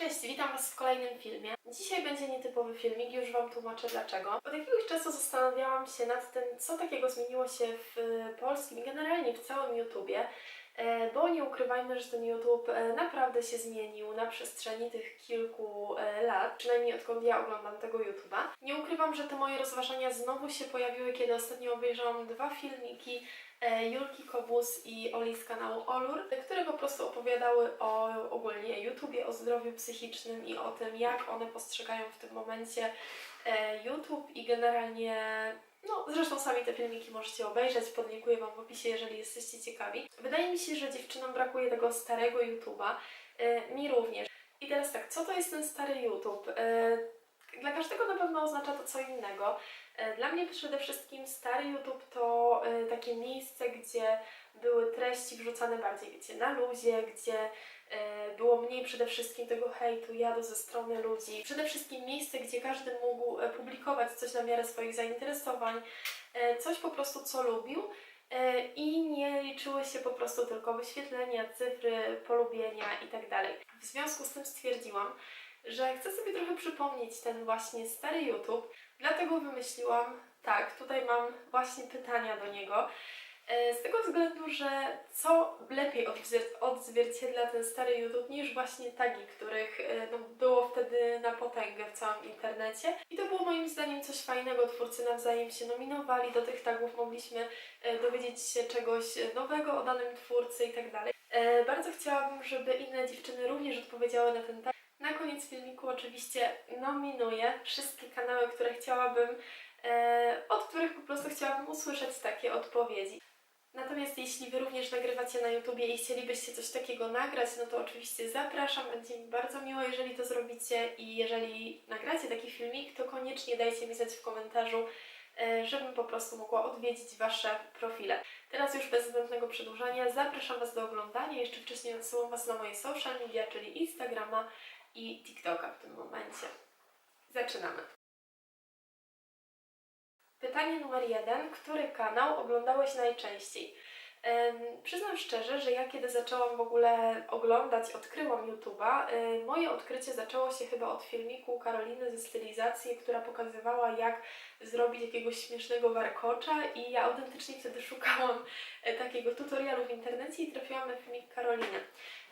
Cześć, witam Was w kolejnym filmie. Dzisiaj będzie nietypowy filmik, już Wam tłumaczę dlaczego. Od jakiegoś czasu zastanawiałam się nad tym, co takiego zmieniło się w polskim i generalnie w całym YouTubie, e, bo nie ukrywajmy, że ten YouTube e, naprawdę się zmienił na przestrzeni tych kilku e, lat, przynajmniej odkąd ja oglądam tego YouTuba. Nie ukrywam, że te moje rozważania znowu się pojawiły, kiedy ostatnio obejrzałam dwa filmiki e, Julki Kobus i Oli z kanału Olur, które po prostu opowiadały o ogólnie YouTubie, o zdrowiu psychicznym i o tym, jak one postrzegają w tym momencie e, YouTube i generalnie no, zresztą sami te filmiki możecie obejrzeć, podlinkuję Wam w opisie, jeżeli jesteście ciekawi. Wydaje mi się, że dziewczynom brakuje tego starego YouTube'a, e, mi również. I teraz tak, co to jest ten stary YouTube? E, Dla każdego na pewno oznacza to co innego. E, Dla mnie przede wszystkim stary YouTube to e, takie miejsce, gdzie były treści wrzucane bardziej, wiecie, na luzie, gdzie e, było mniej przede wszystkim tego hejtu, jadu ze strony ludzi. Przede wszystkim miejsce, gdzie każdy mógł publikować coś na miarę swoich zainteresowań, coś po prostu co lubił. I nie liczyły się po prostu tylko wyświetlenia, cyfry, polubienia itd. W związku z tym stwierdziłam, że chcę sobie trochę przypomnieć ten właśnie stary YouTube, dlatego wymyśliłam, tak, tutaj mam właśnie pytania do niego. E, Z tego względu, że co lepiej odzwier- odzwierciedla ten stary YouTube niż właśnie tagi, których e, no, było wtedy na potęgę w całym internecie. I to było moim zdaniem coś fajnego. Twórcy nawzajem się nominowali do tych tagów, mogliśmy e, dowiedzieć się czegoś nowego o danym twórcy tak dalej. Bardzo chciałabym, żeby inne dziewczyny również odpowiedziały na ten tag. Na koniec filmiku oczywiście nominuję wszystkie kanały, które chciałabym, e, od których po prostu chciałabym usłyszeć takie odpowiedzi. Natomiast jeśli Wy również nagrywacie na YouTubie i chcielibyście coś takiego nagrać, no to oczywiście zapraszam, będzie mi bardzo miło, jeżeli to zrobicie i jeżeli nagracie taki filmik, to koniecznie dajcie mi znać w komentarzu, e, żebym po prostu mogła odwiedzić Wasze profile. Teraz już bez zbędnego przedłużania zapraszam Was do oglądania. Jeszcze wcześniej odsyłam Was na moje social media, czyli Instagrama i TikToka w tym momencie. Zaczynamy. Pytanie numer jeden. Który kanał oglądałeś najczęściej? Em, przyznam szczerze, że ja kiedy zaczęłam w ogóle oglądać, odkryłam YouTube'a, y, moje odkrycie zaczęło się chyba od filmiku Karoliny ze stylizacji, która pokazywała jak zrobić jakiegoś śmiesznego warkocza i ja autentycznie wtedy szukałam e, takiego tutorialu w internecie i trafiłam na filmik Karoliny.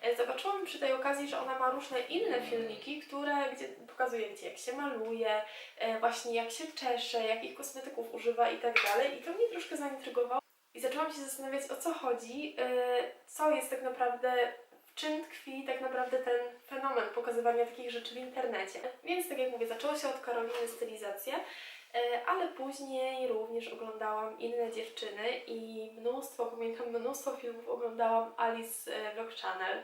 E, Zobaczyłam przy tej okazji, że ona ma różne inne filmiki, które gdzie pokazuje, gdzie jak się maluje, e, właśnie jak się czesze, jakich kosmetyków używa i tak dalej. I to mnie troszkę zaintrygowało. I zaczęłam się zastanawiać, o co chodzi, e, co jest tak naprawdę, w czym tkwi tak naprawdę ten fenomen pokazywania takich rzeczy w internecie. Więc tak jak mówię, zaczęło się od Karoliny stylizację, e, ale później również oglądałam inne dziewczyny i mnóstwo, pamiętam, mnóstwo filmów oglądałam Alice e, Vlog Channel.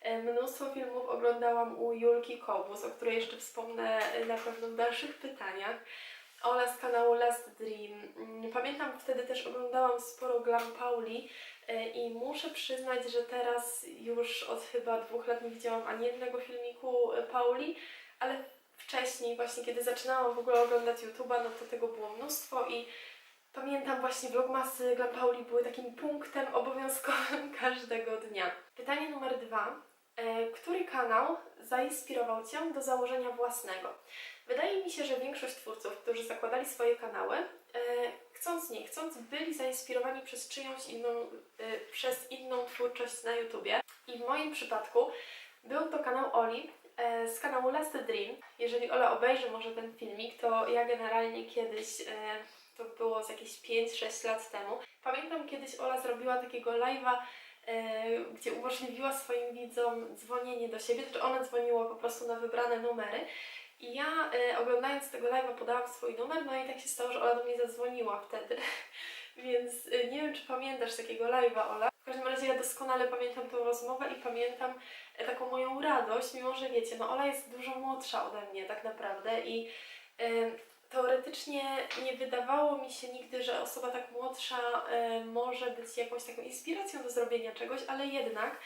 E, Mnóstwo filmów oglądałam u Julki Kobus, o której jeszcze wspomnę e, na pewno w dalszych pytaniach. Ola z kanału Last Dream. Mm, Pamiętam wtedy też oglądałam sporo Glam Pauli e, i muszę przyznać, że teraz już od chyba dwóch lat nie widziałam ani jednego filmiku e, Pauli, ale wcześniej właśnie kiedy zaczynałam w ogóle oglądać YouTube'a, no to tego było mnóstwo i pamiętam właśnie vlogmasy Glam Pauli były takim punktem obowiązkowym każdego dnia. Pytanie numer dwa. E, Który kanał zainspirował Cię do założenia własnego? Wydaje mi się, że większość twórców, którzy zakładali swoje kanały, e, chcąc nie chcąc, byli zainspirowani przez czyjąś inną, e, przez inną twórczość na YouTubie. I w moim przypadku był to kanał Oli z kanału Last Dream. Jeżeli Ola obejrzy może ten filmik, to ja generalnie kiedyś, e, to było z jakieś 5-6 lat temu, pamiętam kiedyś Ola zrobiła takiego live'a e, gdzie umożliwiła swoim widzom dzwonienie do siebie, czy ona dzwoniła po prostu na wybrane numery. I ja e, oglądając tego live'a podałam swój numer, no i tak się stało, że Ola do mnie zadzwoniła wtedy. Więc e, nie wiem, czy pamiętasz takiego live'a, Ola. W każdym razie ja doskonale pamiętam tą rozmowę i pamiętam e, taką moją radość, mimo że wiecie, no Ola jest dużo młodsza ode mnie tak naprawdę i e, teoretycznie nie wydawało mi się nigdy, że osoba tak młodsza e, może być jakąś taką inspiracją do zrobienia czegoś, ale jednak,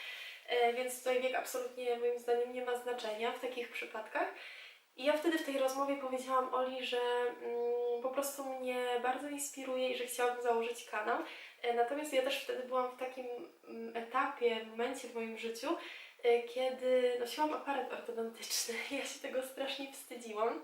e, więc tutaj wiek absolutnie moim zdaniem nie ma znaczenia w takich przypadkach. I ja wtedy w tej rozmowie powiedziałam Oli, że mm, po prostu mnie bardzo inspiruje i że chciałabym założyć kanał. E, Natomiast ja też wtedy byłam w takim mm, etapie, momencie w moim życiu, e, kiedy nosiłam aparat ortodontyczny. Ja się tego strasznie wstydziłam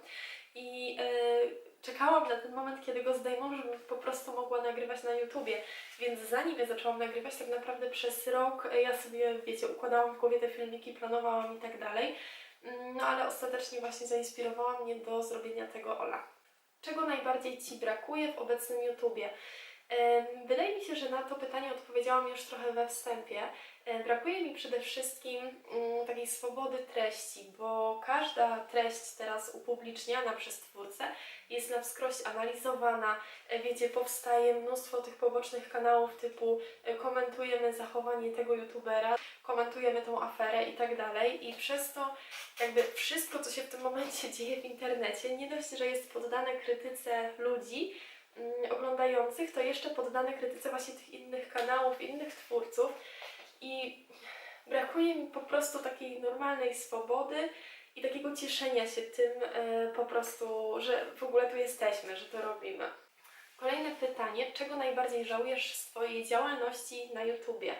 i e, czekałam na ten moment, kiedy go zdejmą, żebym po prostu mogła nagrywać na YouTubie. Więc zanim ja zaczęłam nagrywać, tak naprawdę przez rok ja sobie, wiecie, układałam w głowie te filmiki, planowałam i tak dalej. Mm, No ale ostatecznie właśnie zainspirowała mnie do zrobienia tego Ola. Czego najbardziej Ci brakuje w obecnym YouTubie? Wydaje mi się, że na to pytanie odpowiedziałam już trochę we wstępie. Brakuje mi przede wszystkim mm, takiej swobody treści, bo każda treść teraz upubliczniana przez twórcę jest na wskroś analizowana. E, Wiecie, powstaje mnóstwo tych pobocznych kanałów typu e, komentujemy zachowanie tego youtubera, komentujemy tą aferę i tak dalej. I przez to jakby wszystko, co się w tym momencie dzieje w internecie, nie dość, że jest poddane krytyce ludzi mm, oglądających, to jeszcze poddane krytyce właśnie tych innych kanałów, innych twórców. I brakuje mi po prostu takiej normalnej swobody i takiego cieszenia się tym e, po prostu, że w ogóle tu jesteśmy, że to robimy. Kolejne pytanie, czego najbardziej żałujesz w swojej działalności na YouTubie?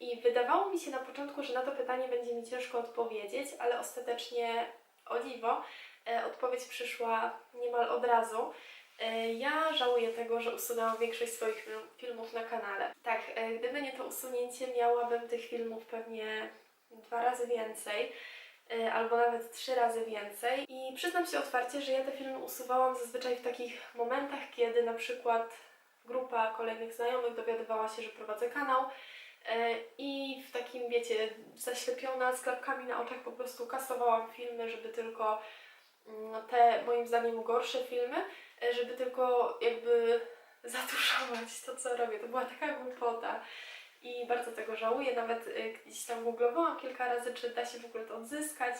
I wydawało mi się na początku, że na to pytanie będzie mi ciężko odpowiedzieć, ale ostatecznie, o dziwo, e, odpowiedź przyszła niemal od razu. E, Ja żałuję tego, że usunęłam większość swoich film- filmów na kanale. Tak, e, gdyby nie to usunięcie, miałabym tych filmów pewnie dwa razy więcej, albo nawet trzy razy więcej. I przyznam się otwarcie, że ja te filmy usuwałam zazwyczaj w takich momentach, kiedy na przykład grupa kolejnych znajomych dowiadywała się, że prowadzę kanał. E, I w takim, wiecie, zaślepiona z klapkami na oczach po prostu kasowałam filmy, żeby tylko mm, te moim zdaniem gorsze filmy, e, żeby tylko jakby zatuszować to, co robię. To była taka głupota i bardzo tego żałuję. Nawet y, gdzieś tam googlowałam kilka razy, czy da się w ogóle to odzyskać.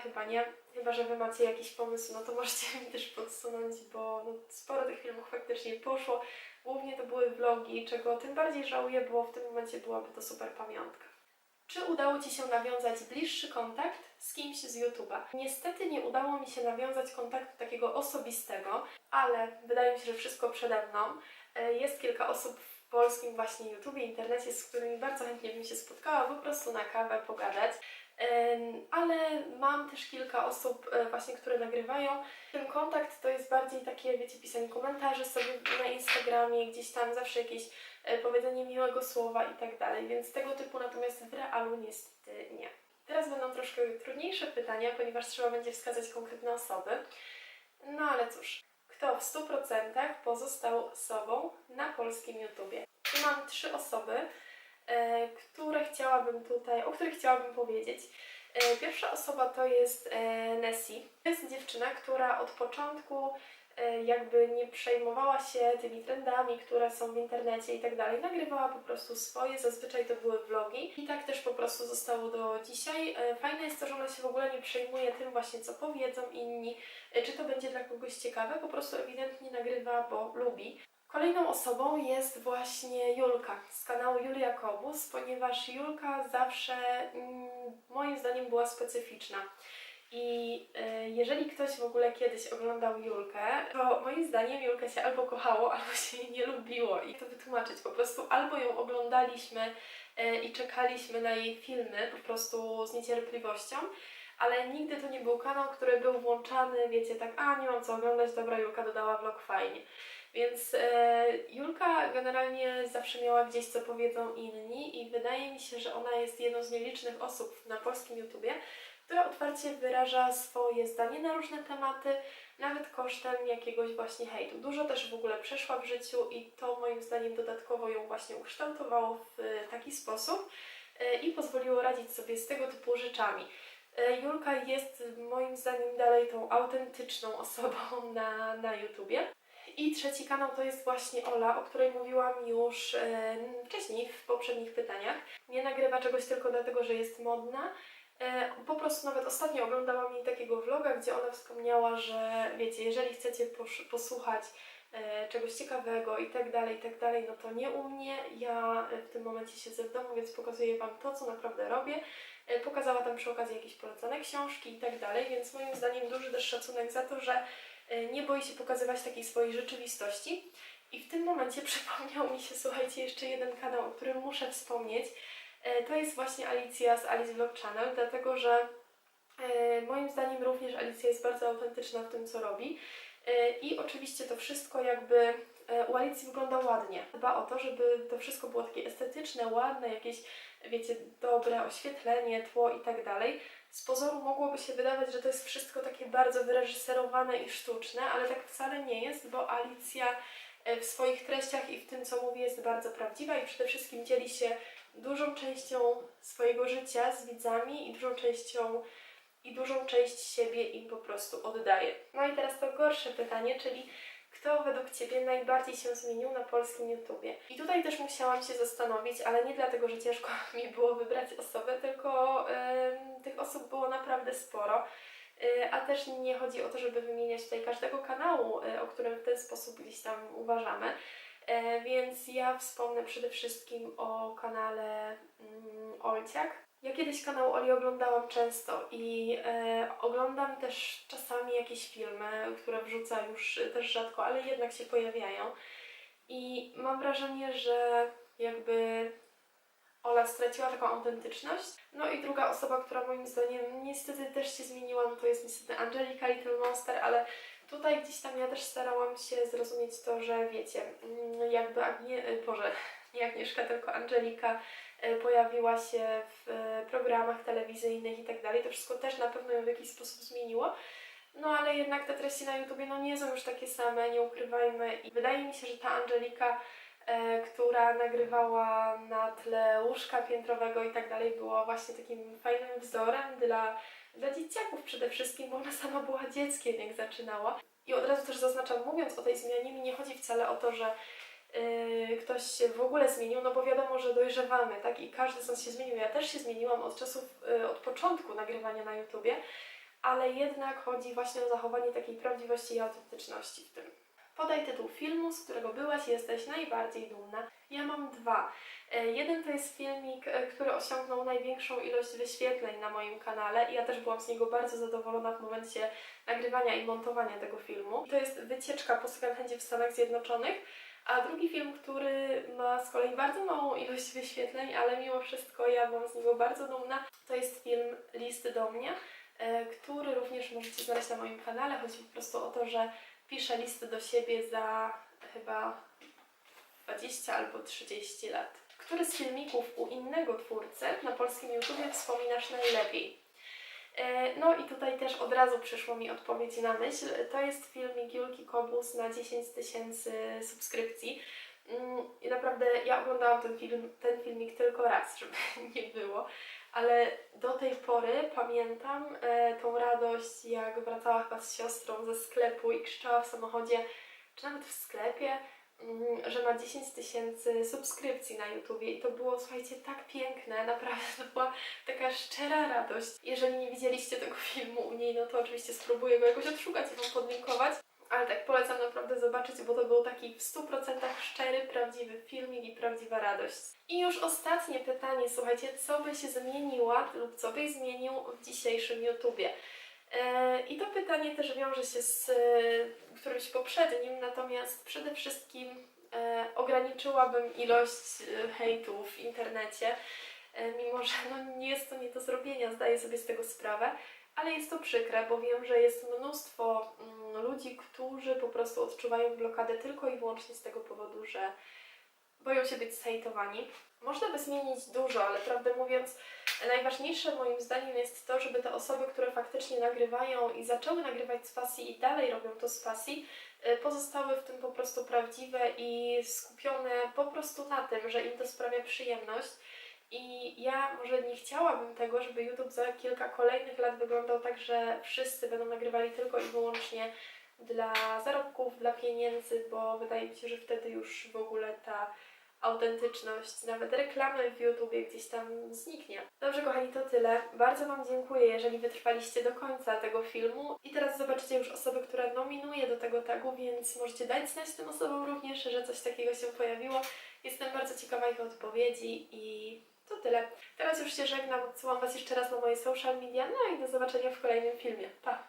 Chyba nie. Chyba, że Wy macie jakiś pomysł, no to możecie mi też podsunąć, bo no, sporo tych filmów faktycznie poszło. Głównie to były vlogi, czego tym bardziej żałuję, bo w tym momencie byłaby to super pamiątka. Czy udało Ci się nawiązać bliższy kontakt z kimś z YouTube'a? Niestety nie udało mi się nawiązać kontaktu takiego osobistego, ale wydaje mi się, że wszystko przede mną. E, Jest kilka osób w polskim właśnie YouTubie, internecie, z którymi bardzo chętnie bym się spotkała, po prostu na kawę pogadać. Ale mam też kilka osób e, właśnie, które nagrywają. Ten kontakt to jest bardziej takie, wiecie, pisanie komentarzy sobie na Instagramie, gdzieś tam zawsze jakieś e, powiedzenie miłego słowa i tak dalej, więc tego typu natomiast w realu niestety nie. Teraz będą troszkę trudniejsze pytania, ponieważ trzeba będzie wskazać konkretne osoby. No ale cóż, kto w 100% pozostał sobą na polskim YouTubie? I mam trzy osoby, e, które chciałabym tutaj, o których chciałabym powiedzieć. E, Pierwsza osoba to jest e, Nessie. To jest dziewczyna, która od początku e, jakby nie przejmowała się tymi trendami, które są w internecie i tak dalej. Nagrywała po prostu swoje, zazwyczaj to były vlogi i tak też po prostu zostało do dzisiaj. Fajne jest to, że ona się w ogóle nie przejmuje tym właśnie, co powiedzą inni, czy to będzie dla kogoś ciekawe, po prostu ewidentnie nagrywa, bo lubi. Kolejną osobą jest właśnie Julka z kanału Julia Kobus, ponieważ Julka zawsze mm, moim zdaniem była specyficzna. I e, jeżeli ktoś w ogóle kiedyś oglądał Julkę, to moim zdaniem Julkę się albo kochało, albo się jej nie lubiło. I to wytłumaczyć, po prostu albo ją oglądaliśmy e, i czekaliśmy na jej filmy po prostu z niecierpliwością, ale nigdy to nie był kanał, który był włączany, wiecie, tak, a nie mam co oglądać, dobra, Julka dodała vlog, fajnie. Więc e, Julka generalnie zawsze miała gdzieś, co powiedzą inni i wydaje mi się, że ona jest jedną z nielicznych osób na polskim YouTubie, która otwarcie wyraża swoje zdanie na różne tematy, nawet kosztem jakiegoś właśnie hejtu. Dużo też w ogóle przeszła w życiu i to moim zdaniem dodatkowo ją właśnie ukształtowało w e, taki sposób e, i pozwoliło radzić sobie z tego typu rzeczami. E, Julka jest moim zdaniem dalej tą autentyczną osobą na, na YouTubie. I trzeci kanał to jest właśnie Ola, o której mówiłam już e, wcześniej w poprzednich pytaniach. Nie nagrywa czegoś tylko dlatego, że jest modna. E, po prostu nawet ostatnio oglądałam jej takiego vloga, gdzie ona wspomniała, że wiecie, jeżeli chcecie posłuchać e, czegoś ciekawego i tak dalej, i tak dalej, no to nie u mnie. Ja w tym momencie siedzę w domu, więc pokazuję Wam to, co naprawdę robię. Pokazała tam przy okazji jakieś polecane książki i tak dalej, więc moim zdaniem duży też szacunek za to, że nie boi się pokazywać takiej swojej rzeczywistości. I w tym momencie przypomniał mi się, słuchajcie, jeszcze jeden kanał, o którym muszę wspomnieć. E, To jest właśnie Alicja z Alice Vlog Channel, dlatego że e, moim zdaniem również Alicja jest bardzo autentyczna w tym, co robi. E, I oczywiście to wszystko jakby e, u Alicji wygląda ładnie. Dba o to, żeby to wszystko było takie estetyczne, ładne, jakieś, wiecie, dobre oświetlenie, tło i tak dalej. Z pozoru mogłoby się wydawać, że to jest wszystko takie bardzo wyreżyserowane i sztuczne, ale tak wcale nie jest, bo Alicja e, w swoich treściach i w tym, co mówi, jest bardzo prawdziwa i przede wszystkim dzieli się dużą częścią swojego życia z widzami i dużą częścią i dużą część siebie im po prostu oddaje. No i teraz to gorsze pytanie, czyli kto według Ciebie najbardziej się zmienił na polskim YouTubie? I tutaj też musiałam się zastanowić, ale nie dlatego, że ciężko mi było wybrać osobę, tylko em, tych osób było naprawdę sporo. Y, A też nie chodzi o to, żeby wymieniać tutaj każdego kanału, y, o którym w ten sposób gdzieś tam uważamy. E, Więc ja wspomnę przede wszystkim o kanale mm, Olciak. Ja kiedyś kanał Oli oglądałam często i oglądam też czasami jakieś filmy, które wrzuca już też rzadko, ale jednak się pojawiają. I mam wrażenie, że jakby Ola straciła taką autentyczność. No i druga osoba, która moim zdaniem niestety też się zmieniła, no to jest niestety Angelika Little Monster, ale tutaj gdzieś tam ja też starałam się zrozumieć to, że wiecie, mm, jakby Agnie... e, Boże, nie Agnieszka, tylko Angelika e, pojawiła się w e, programach telewizyjnych i tak dalej. To wszystko też na pewno ją w jakiś sposób zmieniło. No ale jednak te treści na YouTubie no nie są już takie same, nie ukrywajmy. I wydaje mi się, że ta Angelika, która nagrywała na tle łóżka piętrowego i tak dalej, była właśnie takim fajnym wzorem dla, dla dzieciaków przede wszystkim, bo ona sama była dzieckiem, jak zaczynała. I od razu też zaznaczam, mówiąc o tej zmianie, mi nie chodzi wcale o to, że yy, ktoś się w ogóle zmienił, no bo wiadomo, że dojrzewamy, tak? I każdy z nas się zmienił. Ja też się zmieniłam od czasów, yy, od początku nagrywania na YouTubie, ale jednak chodzi właśnie o zachowanie takiej prawdziwości i autentyczności w tym. Podaj tytuł filmu, z którego byłaś jesteś najbardziej dumna. Ja mam dwa. E, Jeden to jest filmik, e, który osiągnął największą ilość wyświetleń na moim kanale i ja też byłam z niego bardzo zadowolona w momencie nagrywania i montowania tego filmu. To jest wycieczka po second w Stanach Zjednoczonych, a drugi film, który ma z kolei bardzo małą ilość wyświetleń, ale mimo wszystko ja byłam z niego bardzo dumna, to jest film Listy do mnie, e, który również możecie znaleźć na moim kanale. Chodzi po prostu o to, że piszę listy do siebie za chyba 20 albo 30 lat. Który z filmików u innego twórcy na polskim YouTubie wspominasz najlepiej? E, No i tutaj też od razu przyszło mi odpowiedź na myśl. To jest filmik Julki Kobus na 10 tysięcy subskrypcji. Mm, I naprawdę ja oglądałam ten, film, ten filmik tylko raz, żeby nie było, ale do tej pory pamiętam e, tą radość, jak wracała chyba z siostrą ze sklepu i krzyczała w samochodzie, czy nawet w sklepie, mm, że ma 10 tysięcy subskrypcji na YouTubie i to było, słuchajcie, tak piękne, naprawdę to była taka szczera radość. Jeżeli nie widzieliście tego filmu u niej, no to oczywiście spróbuję go jakoś odszukać i Wam podlinkować. Ale tak polecam naprawdę zobaczyć, bo to był taki w 100% szczery, prawdziwy filmik i prawdziwa radość. I już ostatnie pytanie, słuchajcie, co by się zmieniła lub co byś zmienił w dzisiejszym YouTubie? E, I to pytanie też wiąże się z e, którymś poprzednim, natomiast przede wszystkim e, ograniczyłabym ilość hejtu w internecie, mimo że no, nie jest to nie do zrobienia, zdaję sobie z tego sprawę, ale jest to przykre, bo wiem, że jest mnóstwo mm, ludzi, którzy po prostu odczuwają blokadę tylko i wyłącznie z tego powodu, że boją się być zhejtowani. Można by zmienić dużo, ale prawdę mówiąc, najważniejsze moim zdaniem jest to, żeby te osoby, które faktycznie nagrywają i zaczęły nagrywać z pasji i dalej robią to z pasji, y, pozostały w tym po prostu prawdziwe i skupione po prostu na tym, że im to sprawia przyjemność. I ja może nie chciałabym tego, żeby YouTube za kilka kolejnych lat wyglądał tak, że wszyscy będą nagrywali tylko i wyłącznie dla zarobków, dla pieniędzy, bo wydaje mi się, że wtedy już w ogóle ta autentyczność, nawet reklamy w YouTubie gdzieś tam zniknie. Dobrze, kochani, to tyle. Bardzo Wam dziękuję, jeżeli wytrwaliście do końca tego filmu. I teraz zobaczycie już osobę, która nominuje do tego tagu, więc możecie dać znać tym osobom również, że coś takiego się pojawiło. Jestem bardzo ciekawa ich odpowiedzi i to tyle. Teraz już się żegnam, odsyłam Was jeszcze raz na moje social media, no i do zobaczenia w kolejnym filmie. Pa!